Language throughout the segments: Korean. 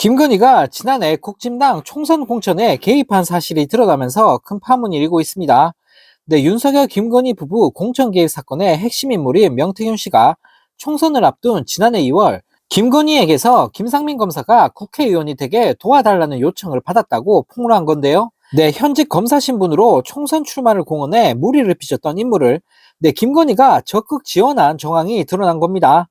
김건희가 지난해 국진당 총선 공천에 개입한 사실이 드러나면서 큰 파문이 일고 있습니다. 네, 윤석열 김건희 부부 공천 개입 사건의 핵심 인물인 명태균 씨가 총선을 앞둔 지난해 2월 김건희에게서 김상민 검사가 국회의원이 되게 도와달라는 요청을 받았다고 폭로한 건데요. 네, 현직 검사 신분으로 총선 출마를 공언해 무리를 빚었던 인물을 네, 김건희가 적극 지원한 정황이 드러난 겁니다.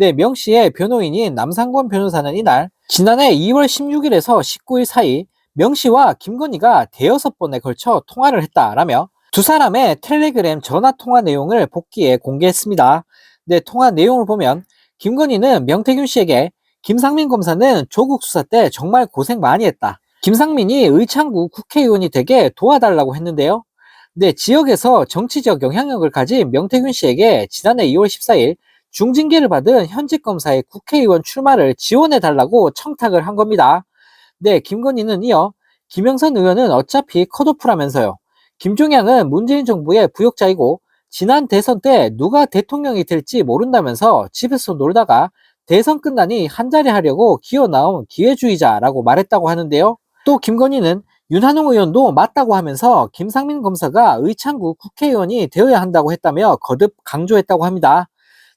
네, 명 씨의 변호인인 남상권 변호사는 이날 지난해 2월 16일에서 19일 사이 명 씨와 김건희가 대여섯 번에 걸쳐 통화를 했다라며 두 사람의 텔레그램 전화 통화 내용을 복귀해 공개했습니다. 네, 통화 내용을 보면 김건희는 명태균 씨에게 김상민 검사는 조국 수사 때 정말 고생 많이 했다. 김상민이 의창구 국회의원이 되게 도와달라고 했는데요. 네, 지역에서 정치적 영향력을 가진 명태균 씨에게 지난해 2월 14일 중징계를 받은 현직 검사의 국회의원 출마를 지원해 달라고 청탁을 한 겁니다. 네, 김건희는 이어 김영선 의원은 어차피 컷오프라면서요. 김종양은 문재인 정부의 부역자이고 지난 대선 때 누가 대통령이 될지 모른다면서 집에서 놀다가 대선 끝나니 한자리 하려고 기어 나온 기회주의자라고 말했다고 하는데요. 또 김건희는 윤한홍 의원도 맞다고 하면서 김상민 검사가 의창구 국회의원이 되어야 한다고 했다며 거듭 강조했다고 합니다.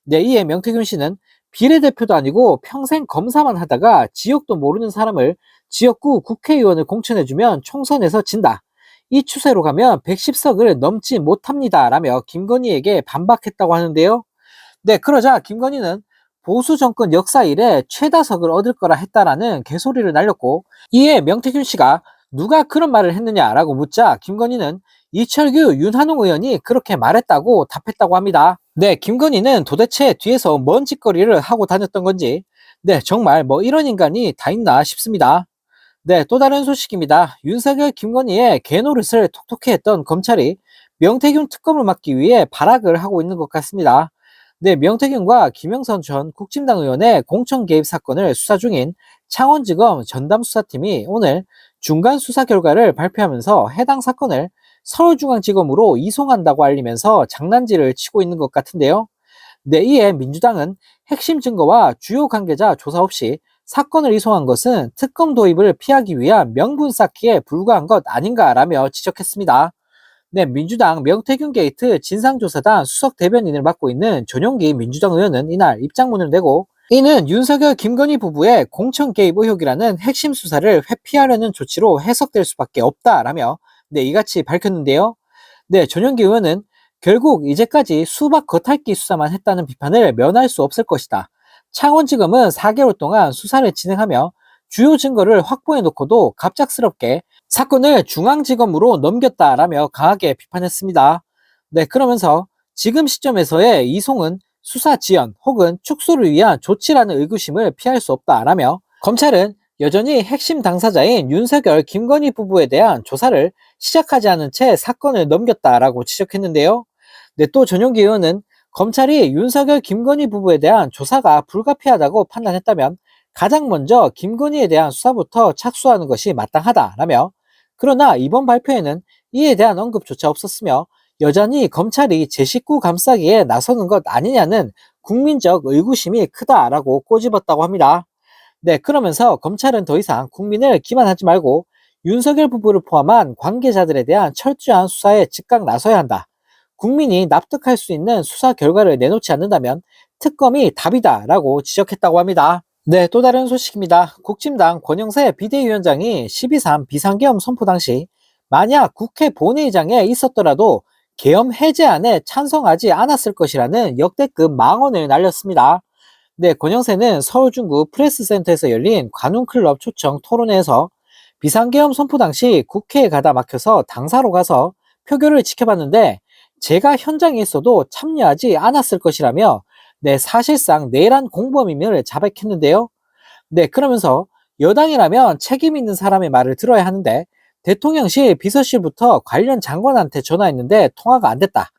네, 이에 명태균 씨는 비례대표도 아니고 평생 검사만 하다가 지역도 모르는 사람을 지역구 국회의원을 공천해주면 총선에서 진다. 이 추세로 가면 110석을 넘지 못합니다. 라며 김건희에게 반박했다고 하는데요. 네, 그러자 김건희는 보수 정권 역사 이래 최다석을 얻을 거라 했다라는 개소리를 날렸고 이에 명태균 씨가 누가 그런 말을 했느냐라고 묻자 김건희는 이철규 윤한홍 의원이 그렇게 말했다고 답했다고 합니다. 네, 김건희는 도대체 뒤에서 뭔 짓거리를 하고 다녔던 건지 네, 정말 뭐 이런 인간이 다 있나 싶습니다. 네, 또 다른 소식입니다. 윤석열 김건희의 개노릇을 톡톡히 했던 검찰이 명태균 특검을 막기 위해 발악을 하고 있는 것 같습니다. 네, 명태균과 김영선 전 국진당 의원의 공천 개입 사건을 수사 중인 창원지검 전담수사팀이 오늘 중간 수사 결과를 발표하면서 해당 사건을 서울중앙지검으로 이송한다고 알리면서 장난질을 치고 있는 것 같은데요. 네, 이에 민주당은 핵심 증거와 주요 관계자 조사 없이 사건을 이송한 것은 특검 도입을 피하기 위한 명분 쌓기에 불과한 것 아닌가라며 지적했습니다. 네, 민주당 명태균 게이트 진상조사단 수석 대변인을 맡고 있는 전용기 민주당 의원은 이날 입장문을 내고 이는 윤석열 김건희 부부의 공천 개입 의혹이라는 핵심 수사를 회피하려는 조치로 해석될 수밖에 없다라며 네, 이같이 밝혔는데요. 네, 전용기 의원은 결국 이제까지 수박 겉핥기 수사만 했다는 비판을 면할 수 없을 것이다. 창원지검은 4개월 동안 수사를 진행하며 주요 증거를 확보해 놓고도 갑작스럽게 사건을 중앙지검으로 넘겼다라며 강하게 비판했습니다. 네, 그러면서 지금 시점에서의 이송은 수사 지연 혹은 축소를 위한 조치라는 의구심을 피할 수 없다라며 검찰은 여전히 핵심 당사자인 윤석열 김건희 부부에 대한 조사를 시작하지 않은 채 사건을 넘겼다라고 지적했는데요. 네, 또 전용기 의원은 검찰이 윤석열 김건희 부부에 대한 조사가 불가피하다고 판단했다면 가장 먼저 김건희에 대한 수사부터 착수하는 것이 마땅하다라며 그러나 이번 발표에는 이에 대한 언급조차 없었으며 여전히 검찰이 제 식구 감싸기에 나서는 것 아니냐는 국민적 의구심이 크다라고 꼬집었다고 합니다. 네, 그러면서 검찰은 더 이상 국민을 기만하지 말고 윤석열 부부를 포함한 관계자들에 대한 철저한 수사에 즉각 나서야 한다. 국민이 납득할 수 있는 수사 결과를 내놓지 않는다면 특검이 답이다라고 지적했다고 합니다. 네, 또 다른 소식입니다. 국진당 권영세 비대위원장이 12.3 비상계엄 선포 당시 만약 국회 본회의장에 있었더라도 계엄 해제안에 찬성하지 않았을 것이라는 역대급 망언을 날렸습니다. 네, 권영세는 서울 중구 프레스센터에서 열린 관훈클럽 초청 토론회에서 비상계엄 선포 당시 국회에 가다 막혀서 당사로 가서 표결을 지켜봤는데 제가 현장에 있어도 참여하지 않았을 것이라며 네, 사실상 내란 공범임을 자백했는데요. 네, 그러면서 여당이라면 책임 있는 사람의 말을 들어야 하는데 대통령실 비서실부터 관련 장관한테 전화했는데 통화가 안 됐다.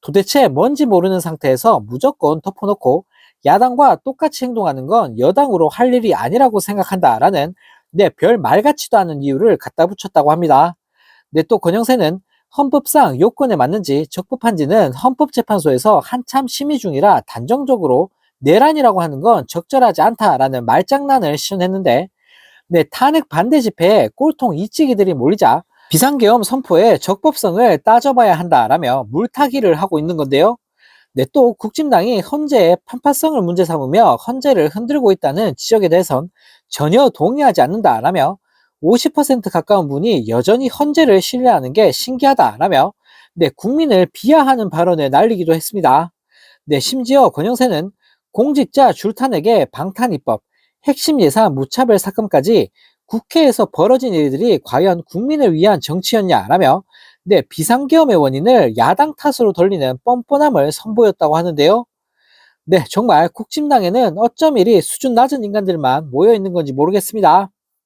도대체 뭔지 모르는 상태에서 무조건 덮어놓고 야당과 똑같이 행동하는 건 여당으로 할 일이 아니라고 생각한다라는 네, 별말 같지도 않은 이유를 갖다 붙였다고 합니다. 네, 또 권영세는 헌법상 요건에 맞는지 적법한지는 헌법재판소에서 한참 심의 중이라 단정적으로 내란이라고 하는 건 적절하지 않다라는 말장난을 시전했는데 네, 탄핵 반대 집회에 꼴통 이찌기들이 몰리자 비상계엄 선포의 적법성을 따져봐야 한다라며 물타기를 하고 있는 건데요. 네, 또 국진당이 헌재의 편파성을 문제 삼으며 헌재를 흔들고 있다는 지적에 대해선 전혀 동의하지 않는다라며 50% 가까운 분이 여전히 헌재를 신뢰하는 게 신기하다라며 네, 국민을 비하하는 발언을 날리기도 했습니다. 네, 심지어 권영세는 공직자 줄탄핵의 방탄 입법, 핵심 예산 무차별 사건까지 국회에서 벌어진 일들이 과연 국민을 위한 정치였냐라며 네, 비상계엄의 원인을 야당 탓으로 돌리는 뻔뻔함을 선보였다고 하는데요. 네, 정말 국진당에는 어쩜 이리 수준 낮은 인간들만 모여 있는 건지 모르겠습니다.